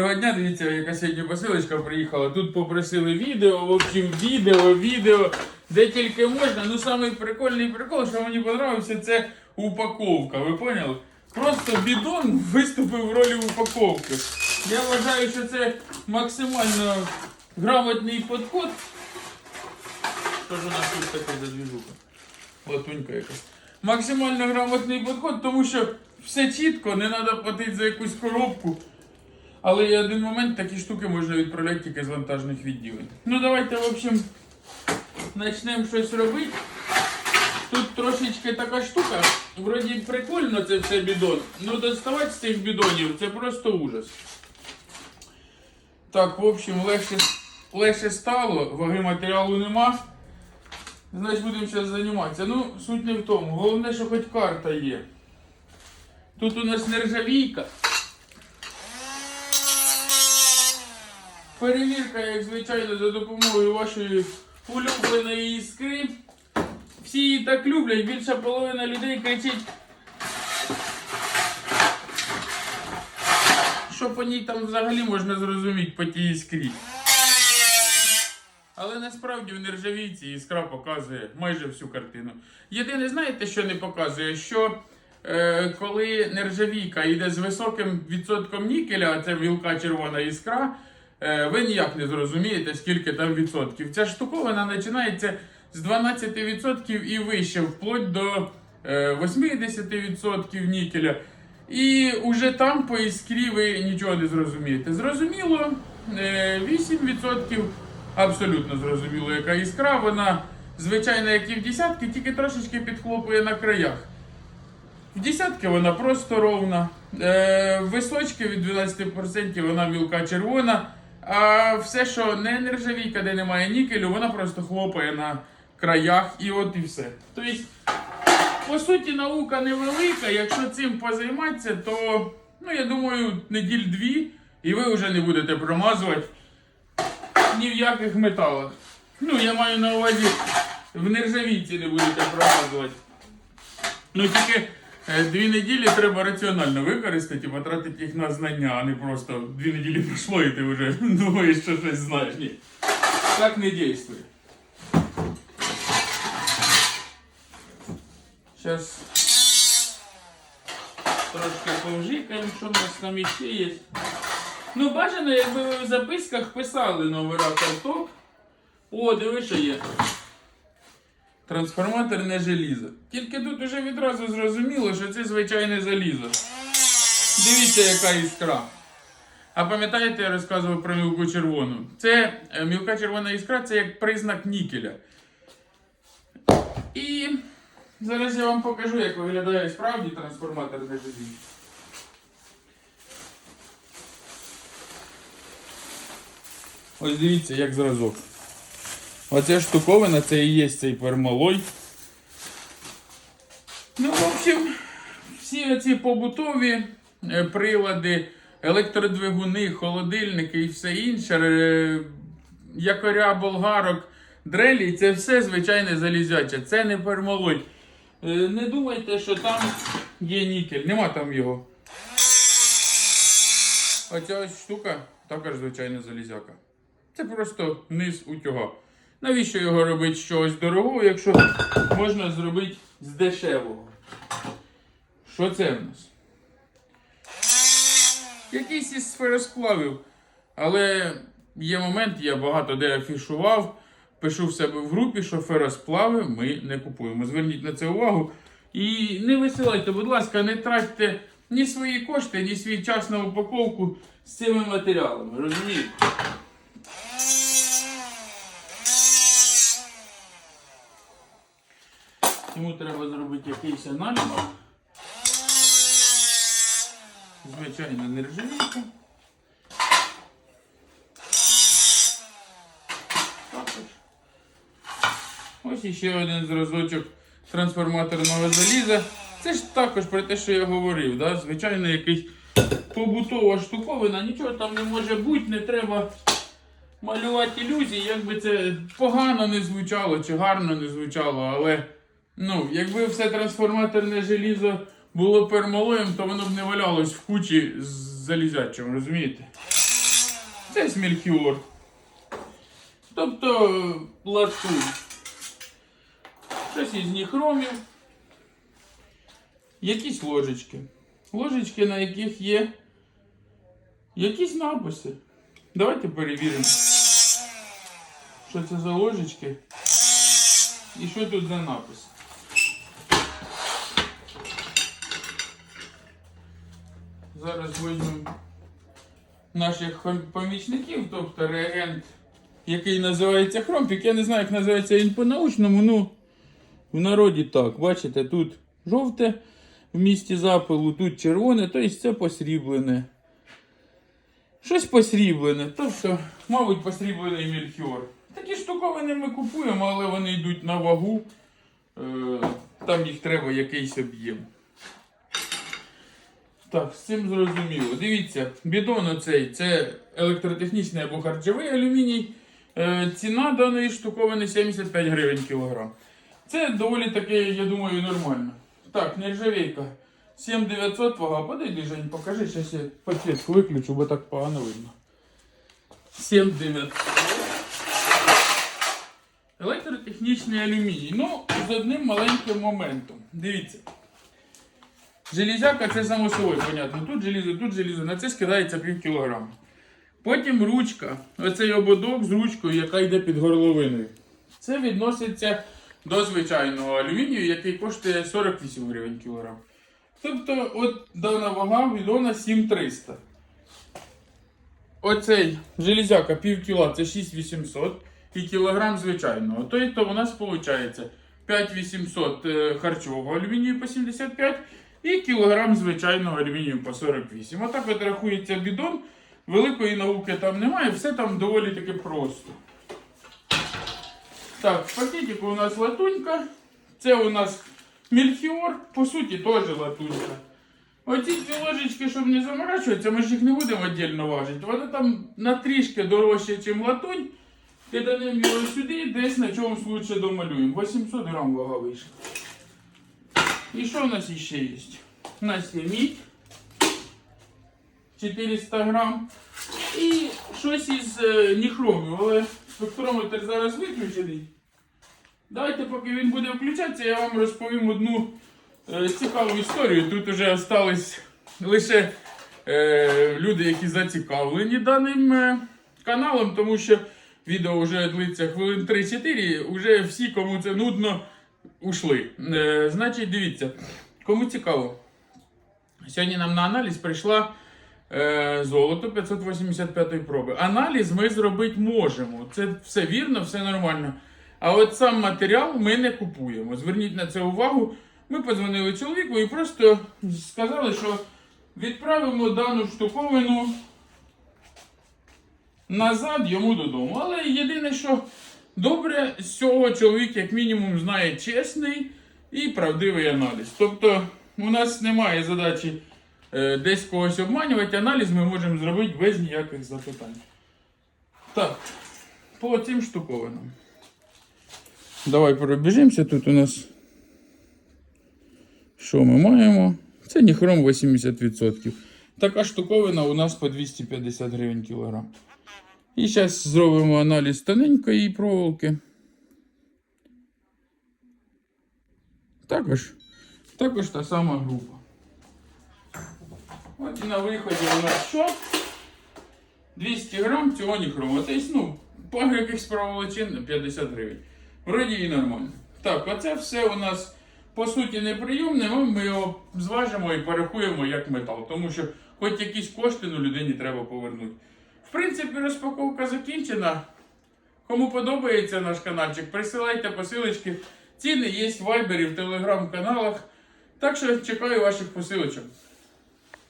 Доброго дня, дивіться, яка сьогодні посилочка приїхала. Тут попросили відео, в общем, відео, відео, де тільки можна. Ну, самий прикольний прикол, що мені подобався, це упаковка. Ви поняли? Просто бідон виступив в ролі упаковки. Я вважаю, що це максимально грамотний підход. Що ж у нас тут таке за двіжуха? Латунька якась. Максимально грамотний підход, тому що все чітко, не треба платити за якусь коробку. Але є один момент, такі штуки можна відправляти тільки з вантажних відділень. Ну давайте, в общем, почнемо щось робити. Тут трошечки така штука. Вроді прикольно це все бідон. Ну доставати з цих бідонів це просто ужас. Так, в общем, легше, легше стало, ваги матеріалу нема. Значить будемо зараз займатися. Ну, суть не в тому. Головне, що хоч карта є. Тут у нас нержавійка. Перевірка, як звичайно, за допомогою вашої улюбленої іскри. Всі її так люблять, більша половина людей кричить. Що по ній там взагалі можна зрозуміти по тій іскрі. Але насправді в нержавійці іскра показує майже всю картину. Єдине, знаєте, що не показує? Що е, коли нержавійка йде з високим відсотком нікеля, а це мілка червона іскра, ви ніяк не зрозумієте, скільки там відсотків. Ця штуковина починається з 12% і вище, вплоть до е, 80% нікеля. І уже там по іскрі ви нічого не зрозумієте. Зрозуміло, е, 8% абсолютно зрозуміло, яка іскра. Вона звичайна, як і в десятки, тільки трошечки підхлопує на краях. В десятки вона просто ровна. Е, височки від 12% вона мілка червона. А все, що не нержавійка, де немає нікелю, вона просто хлопає на краях і от і все. Тобто, по суті, наука невелика. Якщо цим позайматися, то ну, я думаю, неділь дві, і ви вже не будете промазувати ні в яких металах. Ну, я маю на увазі, в нержавійці не будете промазувати. Ну тільки дві неділі треба раціонально використати і потратити їх на знання, а не просто дві неділі пройшло і ти вже думаєш, що щось знаєш. Ні. Так не дійствує. Зараз трошки повжикаємо, що в нас там іще є. Ну, бажано, якби ви в записках писали номера карток. О, диви, що є. Трансформаторне желізо. Тільки тут уже відразу зрозуміло, що це звичайне залізо. Дивіться, яка іскра. А пам'ятаєте, я розказував про мілку червону? Це е, мілка червона іскра це як признак нікеля. І зараз я вам покажу, як виглядає справді трансформаторне желізо. Ось дивіться, як зразок. Оця штуковина, це і є цей пермалой. Ну, в общем, всі ці побутові е, прилади, електродвигуни, холодильники і все інше, е, якоря болгарок, дрелі, це все звичайне залізяче. Це не пермалой. Е, Не думайте, що там є нікель, нема там його. Оця штука також звичайна залізяка. Це просто низ утюга. Навіщо його робити чогось дорогого, якщо можна зробити з дешевого? Що це в нас? Якийсь із сферосплавів. Але є момент, я багато де афішував, пишу в себе в групі, що феросплави ми не купуємо. Зверніть на це увагу. І не висилайте, будь ласка, не тратьте ні свої кошти, ні свій час на упаковку з цими матеріалами. Розумієте? Тому треба зробити якийсь аналіз. Звичайно, нержавійка. Також. Ось іще один зразочок трансформаторного заліза. Це ж також про те, що я говорив. Да? Звичайно, якийсь побутова штуковина, нічого там не може бути, не треба малювати ілюзії, як би це погано не звучало чи гарно не звучало, але ну, якби все трансформаторне желізо було пермалоєм, то воно б не валялось в кучі з залізячим, розумієте? Це смельхіор. Тобто латунь. Щось із ніхромів. Якісь ложечки. Ложечки, на яких є якісь написи. Давайте перевіримо, що це за ложечки і що тут за напис. Зараз візьмемо наших помічників, тобто реагент, який називається хромпік. Я не знаю, як називається він по-научному, ну в народі так. Бачите, тут жовте в місті запилу, тут червоне, тобто це посріблене. Щось посріблене, тобто, мабуть, посріблений мельхіор. Такі штуковини ми купуємо, але вони йдуть на вагу. Е, Там їх треба якийсь об'єм. Так, з цим зрозуміло. Дивіться, бідон оцей це електротехнічний або харчовий алюміній. Е, ціна даної штуковини 75 гривень кілограм. Це доволі таки, я думаю, нормально. Так, нержавейка. 7900 вага. Подойди, Жень, покажи, зараз я підсвітку виключу, бо так погано видно. 7900. Електротехнічний алюміній. Ну, з одним маленьким моментом. Дивіться. Железяка це само собою, понятно. Тут желізо, тут желізо, на це скидається пів кілограма. Потім ручка, оцей ободок з ручкою, яка йде під горловиною. Це відноситься до звичайного алюмінію, який коштує 48 гривень кілограм. Тобто, от дана вага відона 7300. Оцей железяка пів кіла це 6800 і кілограм звичайного. Тобто у нас виходить 5800 е, харчового алюмінію по 75 і кілограм звичайного алюмінію по 48. Отак от рахується бідон. Великої науки там немає, все там доволі таки просто. Так, в у нас латунька. Це у нас мельхіор, по суті, теж латунька. Оці ці ложечки, щоб не заморачуватися, ми ж їх не будемо віддільно важити. Вони там на трішки дорожче, ніж латунь. Киданемо його сюди, десь на чомусь лучше домалюємо. 800 грам вага вийшла. І що у нас ще є? У нас є мідь 400 грам. І щось із е, ніхромів, але спектрометр зараз виключений. Давайте, поки він буде включатися, я вам розповім одну е, цікаву історію. Тут вже остались лише е, люди, які зацікавлені даним е, каналом, тому що відео вже длиться хвилин 3-4, вже всі, кому це нудно, ушли. Е, значить, дивіться, кому цікаво. Сьогодні нам на аналіз прийшла е, золото 585 проби. Аналіз ми зробити можемо. Це все вірно, все нормально. А от сам матеріал ми не купуємо. Зверніть на це увагу. Ми подзвонили чоловіку і просто сказали, що відправимо дану штуковину назад йому додому. Але єдине, що добре, з цього чоловік, як мінімум, знає чесний і правдивий аналіз. Тобто, у нас немає задачі е, десь когось обманювати. Аналіз ми можемо зробити без ніяких запитань. Так, по цим штуковинам. Давай пробіжимося. Тут у нас. Що ми маємо? Це ніхром 80%. Така штуковина у нас по 250 гривень кілограм. І зараз зробимо аналіз тоненької проволоки. Також, також та сама група. От і на виході у нас що? 200 грам цього ніхрома. Тобто, ну, по якихось проволочин 50 гривень. Вроді і нормально. Так, оце все у нас по суті неприйомне, ми його зважимо і порахуємо як метал. Тому що хоч якісь кошти ну, людині треба повернути. В принципі, розпаковка закінчена. Кому подобається наш каналчик, присилайте посилочки. Ціни є в вайбері, в телеграм-каналах. Так що чекаю ваших посилочок.